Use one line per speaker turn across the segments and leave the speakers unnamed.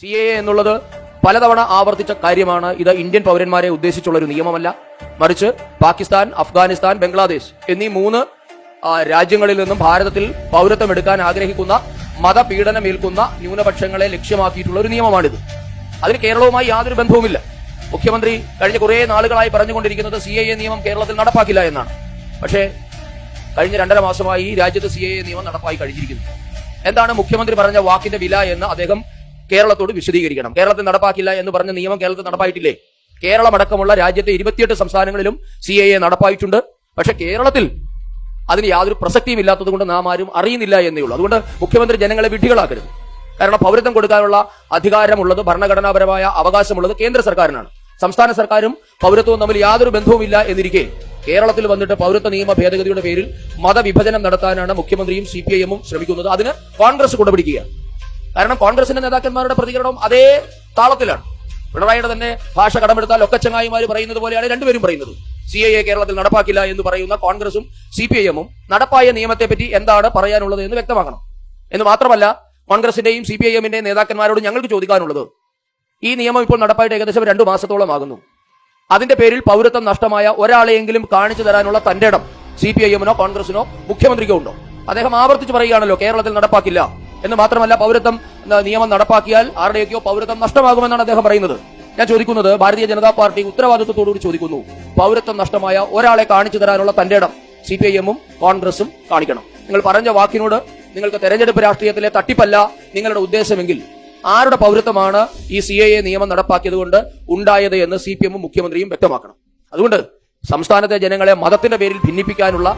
C A എന്നുള്ളത് പലതവണ ആവർത്തിച്ച കാര്യമാണ്. ഇത് ഇന്ത്യൻ പൗരന്മാരെ ഉദ്ദേശിച്ചുള്ള ഒരു നിയമമല്ല. മറിച്ച് പാകിസ്ഥാൻ അഫ്ഗാനിസ്ഥാൻ ബംഗ്ലാദേശ് എന്നീ മൂന്ന് രാജ്യങ്ങളിൽ നിന്നും ഭാരതത്തിൽ പൗരത്വം എടുക്കാൻ ആഗ്രഹിക്കുന്ന മതപീഡനമേൽക്കുന്ന ന്യൂനപക്ഷങ്ങളെ ലക്ഷ്യമാക്കിയിട്ടുള്ള ഒരു നിയമമാണിത്. അതിന് കേരളവുമായി യാതൊരു ബന്ധവുമില്ല. മുഖ്യമന്ത്രി കഴിഞ്ഞ കുറേ നാളുകളായി പറഞ്ഞുകൊണ്ടിരിക്കുന്നത് സി എ നിയമം കേരളത്തിൽ നടപ്പാക്കില്ല എന്നാണ്. പക്ഷേ കഴിഞ്ഞ രണ്ടര മാസമായി രാജ്യത്ത് സി എ നിയമം നടപ്പായി കഴിഞ്ഞിരിക്കുന്നു. എന്താണ് മുഖ്യമന്ത്രി പറഞ്ഞ വാക്കിന്റെ വില എന്ന് അദ്ദേഹം കേരളത്തോട് വിശദീകരിക്കണം. കേരളത്തിൽ നടപ്പാക്കില്ല എന്ന് പറഞ്ഞ നിയമം കേരളത്തിൽ നടപ്പായിട്ടില്ലേ? കേരളം അടക്കമുള്ള രാജ്യത്തെ ഇരുപത്തിയെട്ട് സംസ്ഥാനങ്ങളിലും സി എ നടപ്പായിട്ടുണ്ട്. പക്ഷെ കേരളത്തിൽ അതിന് യാതൊരു പ്രസക്തിയും ഇല്ലാത്തത് കൊണ്ട് നാം ആരും അറിയുന്നില്ല എന്നേ ഉള്ളൂ. അതുകൊണ്ട് മുഖ്യമന്ത്രി ജനങ്ങളെ വിഡ്ഢികളാക്കരുത്. കാരണം പൗരത്വം കൊടുക്കാനുള്ള അധികാരമുള്ളത് ഭരണഘടനാപരമായ അവകാശമുള്ളത് കേന്ദ്ര സർക്കാരിനാണ്. സംസ്ഥാന സർക്കാരും പൗരത്വവും തമ്മിൽ യാതൊരു ബന്ധവുമില്ല എന്നിരിക്കെ കേരളത്തിൽ വന്നിട്ട് പൗരത്വ നിയമ ഭേദഗതിയുടെ പേരിൽ മതവിഭജനം നടത്താനാണ് മുഖ്യമന്ത്രിയും സി പി ഐ എമ്മും ശ്രമിക്കുന്നത്. അതിന് കോൺഗ്രസ് കുടപിടിക്കുകയാണ്. കാരണം കോൺഗ്രസിന്റെ നേതാക്കന്മാരുടെ പ്രതികരണം അതേ താളത്തിലാണ്. പിണറായിയുടെ തന്നെ ഭാഷ കടമെടുത്താൽ ഒക്കെ ചങ്ങായിമാര് പറയുന്നത് പോലെയാണ് രണ്ടുപേരും പറയുന്നത്. സി എ കേരളത്തിൽ നടപ്പാക്കില്ല എന്ന് പറയുന്ന കോൺഗ്രസും സി പി ഐ എമ്മും നടപ്പായ നിയമത്തെ പറ്റി എന്താണ് പറയാനുള്ളത് എന്ന് വ്യക്തമാക്കണം. എന്ന് മാത്രമല്ല കോൺഗ്രസിന്റെയും സി പി ഐ എമ്മിന്റെയും നേതാക്കന്മാരോട് ഞങ്ങൾക്ക് ചോദിക്കാനുള്ളത്. ഈ നിയമം ഇപ്പോൾ നടപ്പായിട്ട് ഏകദേശം രണ്ടു മാസത്തോളം ആകുന്നു. അതിന്റെ പേരിൽ പൗരത്വം നഷ്ടമായ ഒരാളെയെങ്കിലും കാണിച്ചു തരാനുള്ള തന്റെ ഇടം സി പി ഐ എമ്മിനോ കോൺഗ്രസിനോ മുഖ്യമന്ത്രിക്കോ ഉണ്ടോ? അദ്ദേഹം ആവർത്തിച്ച് പറയുകയാണല്ലോ കേരളത്തിൽ നടപ്പാക്കില്ല. എന്ന് മാത്രമല്ല പൗരത്വം നിയമം നടപ്പാക്കിയാൽ ആരുടെയൊക്കെയോ പൗരത്വം നഷ്ടമാകുമെന്നാണ് അദ്ദേഹം പറയുന്നത്. ഞാൻ ചോദിക്കുന്നത് ഭാരതീയ ജനതാ പാർട്ടി ഉത്തരവാദിത്വത്തോടുകൂടി ചോദിക്കുന്നു പൗരത്വം നഷ്ടമായ ഒരാളെ കാണിച്ചു തരാനുള്ള തന്റെ ഇടം സി പി ഐ എമ്മും കോൺഗ്രസും കാണിക്കണം. നിങ്ങൾ പറഞ്ഞ വാക്കിനോട് നിങ്ങൾക്ക് തെരഞ്ഞെടുപ്പ് രാഷ്ട്രീയത്തിലെ തട്ടിപ്പല്ല നിങ്ങളുടെ ഉദ്ദേശമെങ്കിൽ ആരുടെ പൗരത്വമാണ് ഈ സി എ നിയമം നടപ്പാക്കിയത് കൊണ്ട് ഉണ്ടായത് എന്ന് സി പി എമ്മും മുഖ്യമന്ത്രിയും വ്യക്തമാക്കണം. അതുകൊണ്ട് സംസ്ഥാനത്തെ ജനങ്ങളെ മതത്തിന്റെ പേരിൽ ഭിന്നിപ്പിക്കാനുള്ള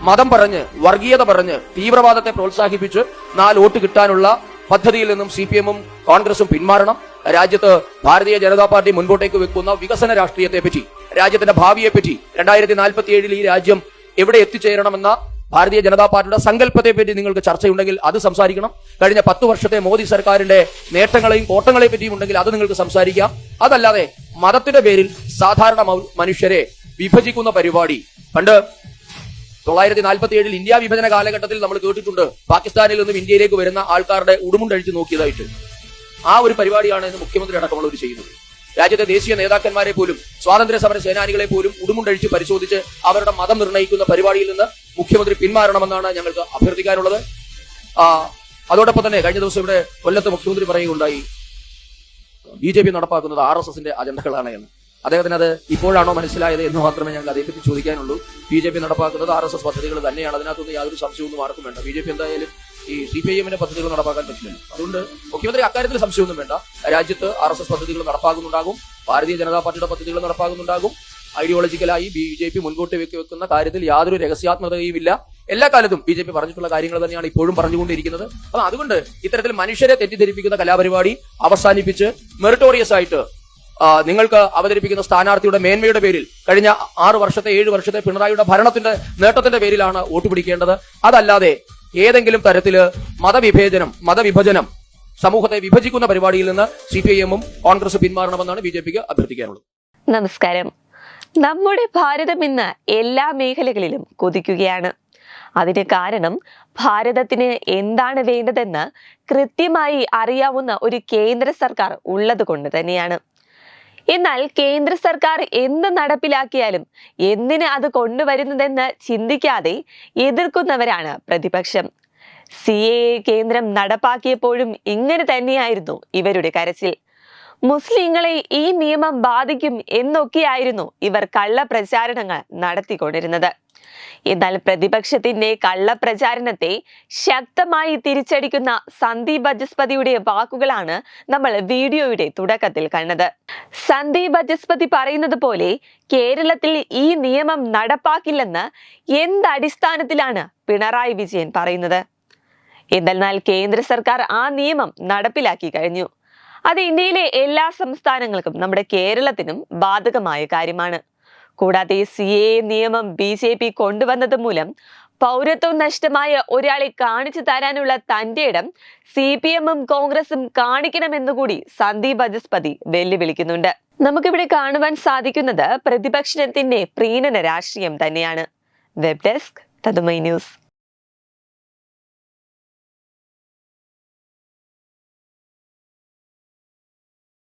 മതം പറഞ്ഞ് വർഗീയത പറഞ്ഞ് തീവ്രവാദത്തെ പ്രോത്സാഹിപ്പിച്ച് നാല് വോട്ട് കിട്ടാനുള്ള പദ്ധതിയിൽ നിന്നും സി പി എമ്മും കോൺഗ്രസും പിന്മാറണം. രാജ്യത്ത് ഭാരതീയ ജനതാ പാർട്ടി മുൻപോട്ടേക്ക് വെക്കുന്ന വികസന രാഷ്ട്രീയത്തെ പറ്റി രാജ്യത്തിന്റെ ഭാവിയെ പറ്റി രണ്ടായിരത്തി നാൽപ്പത്തി ഏഴിൽ ഈ രാജ്യം എവിടെ എത്തിച്ചേരണമെന്ന ഭാരതീയ ജനതാ പാർട്ടിയുടെ സങ്കല്പത്തെ പറ്റി നിങ്ങൾക്ക് ചർച്ചയുണ്ടെങ്കിൽ അത് സംസാരിക്കണം. കഴിഞ്ഞ പത്ത് വർഷത്തെ മോദി സർക്കാരിന്റെ നേട്ടങ്ങളെയും കോട്ടങ്ങളെയും പറ്റിയും ഉണ്ടെങ്കിൽ അത് നിങ്ങൾക്ക് സംസാരിക്കാം. അതല്ലാതെ മതത്തിന്റെ പേരിൽ സാധാരണ മനുഷ്യരെ വിഭജിക്കുന്ന പരിപാടി. പണ്ട് തൊള്ളായിരത്തി നാൽപ്പത്തി ഏഴിൽ ഇന്ത്യ വിഭജന കാലഘട്ടത്തിൽ നമ്മൾ കേട്ടിട്ടുണ്ട് പാകിസ്ഥാനിൽ നിന്നും ഇന്ത്യയിലേക്ക് വരുന്ന ആൾക്കാരുടെ ഉടുമുണ്ടഴിച്ച് നോക്കിയതായിട്ട്. ആ ഒരു പരിപാടിയാണ് ഇന്ന് മുഖ്യമന്ത്രി അടക്കമുള്ളവർ ചെയ്യുന്നത്. രാജ്യത്തെ ദേശീയ നേതാക്കന്മാരെ പോലും സ്വാതന്ത്ര്യ സമര സേനാനികളെ പോലും ഉടുമുണ്ടഴിച്ച് പരിശോധിച്ച് അവരുടെ മതം നിർണയിക്കുന്ന പരിപാടിയിൽ നിന്ന് മുഖ്യമന്ത്രി പിന്മാറണമെന്നാണ് ഞങ്ങൾക്ക് അഭ്യർത്ഥിക്കാനുള്ളത്. അതോടൊപ്പം തന്നെ കഴിഞ്ഞ ദിവസം ഇവിടെ കൊല്ലത്ത് മുഖ്യമന്ത്രി പറയുകയുണ്ടായി ബി ജെ പി നടപ്പാക്കുന്നത് ആർ എസ് എസിന്റെ അജണ്ടകളാണ് എന്ന്. അദ്ദേഹത്തിന് അത് ഇപ്പോഴാണോ മനസ്സിലായത് എന്ന് മാത്രമേ ഞങ്ങൾ അതേപ്പറ്റി ചോദിക്കാനുള്ളൂ. ബി ജെ പി നടപ്പാക്കുന്നത് ആർ എസ് എസ് പദ്ധതികൾ തന്നെയാണ്. അതിനകത്തൊന്നും യാതൊരു സംശയവും ആർക്കും വേണ്ട. ബി ജെ പി എന്തായാലും ഈ സി പി ഐ എമ്മിന്റെ പദ്ധതികൾ നടപ്പാക്കാൻ പറ്റില്ലല്ലോ. അതുകൊണ്ട് മുഖ്യമന്ത്രി അക്കാര്യത്തിൽ സംശയമൊന്നും വേണ്ട. രാജ്യത്ത് ആർ എസ് എസ് പദ്ധതികൾ നടപ്പാക്കുന്നുണ്ടാകും ഭാരതീയ ജനതാ പാർട്ടിയുടെ പദ്ധതികൾ നടപ്പാക്കുന്നുണ്ടാകും ഐഡിയോളജിക്കലായി ബി ജെ പി മുൻകൂട്ടി വെക്കി വെക്കുന്ന കാര്യത്തിൽ യാതൊരു രഹസ്യാത്മകതയും ഇല്ല എല്ലാ കാലത്തും ബി ജെ പി പറഞ്ഞിട്ടുള്ള കാര്യങ്ങൾ തന്നെയാണ് ഇപ്പോഴും പറഞ്ഞുകൊണ്ടിരിക്കുന്നത്. അപ്പൊ അതുകൊണ്ട് ഇത്തരത്തിൽ മനുഷ്യരെ തെറ്റിദ്ധരിപ്പിക്കുന്ന കലാപരിപാടി അവസാനിപ്പിച്ച് മെറിറ്റോറിയസ് ആയിട്ട് നിങ്ങൾക്ക് അവതരിപ്പിക്കുന്ന സ്ഥാനാർത്ഥിയുടെ മേന്മയുടെ പേരിൽ കഴിഞ്ഞ ആറു വർഷത്തെ ഏഴ് വർഷത്തെ പിണറായിയുടെ ഭരണത്തിന്റെ നേട്ടത്തിന്റെ പേരിലാണ് വോട്ട് പിടിക്കേണ്ടത്. അതല്ലാതെ ഏതെങ്കിലും തരത്തിൽ മതവിഭേദനം മതവിഭജനം സമൂഹത്തെ വിഭജിക്കുന്ന പരിപാടിയിൽ നിന്ന് സി പി ഐ എമ്മും കോൺഗ്രസ് പിന്മാറണമെന്നാണ് ബി ജെ പിക്ക് അഭ്യർത്ഥിക്കാനുള്ളത്.
നമസ്കാരം. നമ്മുടെ ഭാരതം ഇന്ന് എല്ലാ മേഖലകളിലും കൊതിക്കുകയാണ്. അതിന് കാരണം ഭാരതത്തിന് എന്താണ് വേണ്ടതെന്ന് കൃത്യമായി അറിയാവുന്ന ഒരു കേന്ദ്ര സർക്കാർ ഉള്ളത് കൊണ്ട് തന്നെയാണ്. എന്നാൽ കേന്ദ്ര സർക്കാർ എന്ത് നടപ്പിലാക്കിയാലും എന്തിന് അത് കൊണ്ടുവരുന്നതെന്ന് ചിന്തിക്കാതെ എതിർക്കുന്നവരാണ് പ്രതിപക്ഷം. സി എ കേന്ദ്രം നടപ്പാക്കിയപ്പോഴും ഇങ്ങനെ തന്നെയായിരുന്നു ഇവരുടെ കരച്ചിൽ. മുസ്ലിങ്ങളെ ഈ നിയമം ബാധിക്കും എന്നൊക്കെയായിരുന്നു ഇവർ കള്ളപ്രചാരണങ്ങൾ നടത്തിക്കൊണ്ടിരുന്നത്. എന്നാൽ പ്രതിപക്ഷത്തിന്റെ കള്ളപ്രചാരണത്തെ ശക്തമായി തിരിച്ചടിക്കുന്ന സന്ദീപ് ബജസ്പതിയുടെ വാക്കുകളാണ് നമ്മൾ വീഡിയോയുടെ തുടക്കത്തിൽ കണ്ടത്. സന്ദീപ് ബജസ്പതി പറയുന്നത് പോലെ കേരളത്തിൽ ഈ നിയമം നടപ്പാക്കില്ലെന്ന് എന്തടിസ്ഥാനത്തിലാണ് പിണറായി വിജയൻ പറയുന്നത്? എന്തെന്നാൽ കേന്ദ്ര സർക്കാർ ആ നിയമം നടപ്പിലാക്കി കഴിഞ്ഞു. അത് ഇന്ത്യയിലെ എല്ലാ സംസ്ഥാനങ്ങൾക്കും നമ്മുടെ കേരളത്തിനും ബാധകമായ കാര്യമാണ്. കൂടാതെ സി എ നിയമം ബി ജെ പി കൊണ്ടുവന്നത് മൂലം പൗരത്വം നഷ്ടമായ ഒരാളെ കാണിച്ചു തരാനുള്ള തന്റെ ഇടം സി പി എമ്മും കോൺഗ്രസും കാണിക്കണമെന്നുകൂടി സന്ദീപ് ബജസ്പതി വെല്ലുവിളിക്കുന്നുണ്ട്. നമുക്കിവിടെ കാണുവാൻ സാധിക്കുന്നത് പ്രതിപക്ഷത്തിന്റെ പ്രീണന രാഷ്ട്രീയം തന്നെയാണ്. വെബ് ഡെസ്ക് തതുമൈ ന്യൂസ്.